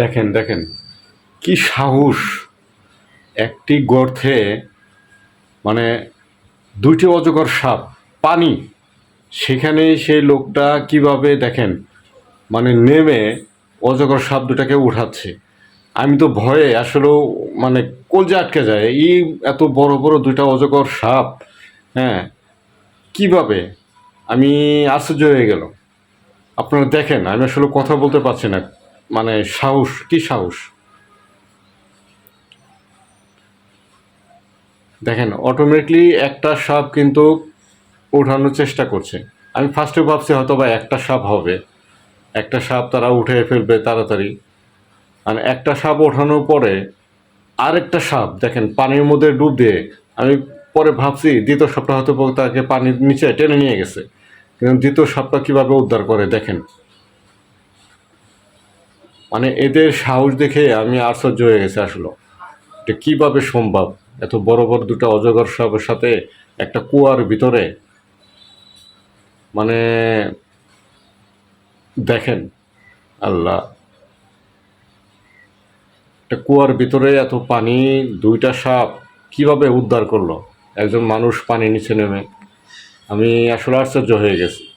দেখেন দেখেন, কি সাহস। একটি গর্থে মানে দুইটি অজগর সাপ, পানি। সেখানে সেই লোকটা কীভাবে দেখেন মানে নেমে অজগর সাপ দুটাকে উঠাচ্ছে। আমি তো ভয়ে আসলেও মানে কলজে আটকে যায়, এই এত বড় বড় দুইটা অজগর সাপ হ্যাঁ কীভাবে? আমি আশ্চর্য হয়ে গেল আপনারা দেখেন, আমি আসলে কথা বলতে পারছি না। মানে সাহস, কি সাহস? দেখেন অটোমেটিকলি একটা সাপ কিন্তু ওঠানোর চেষ্টা করছে। আমি ফার্স্টে ভাবছি হয়তো বা একটা সাপ হবে। একটা সাপ তারা উঠে ফেলবে তাড়াতাড়ি। মানে একটা সাপ ওঠানোর পরে আরেকটা সাপ, দেখেন, পানির মধ্যে ডুব দিয়ে, আমি পরে ভাবছি দ্বিতীয় সাপটা হয়তো তাকে পানির নিচে টেনে নিয়ে গেছে। কিন্তু দ্বিতীয় সাপটা কীভাবে উদ্ধার করে, দেখেন। মানে এদের সাহস দেখে আমি আশ্চর্য হয়ে গেছে আসলে। এটা কীভাবে সম্ভব এত বড় বড় দুটো অজগর সাপের সাথে একটা কুয়ার ভিতরে মানে দেখেন আল্লাহ, একটা কুয়ার ভিতরে এত পানি, দুইটা সাপ কীভাবে উদ্ধার করল? একজন মানুষ পানি নিচে নেমে। আমি আসলে আশ্চর্য হয়ে গেছি।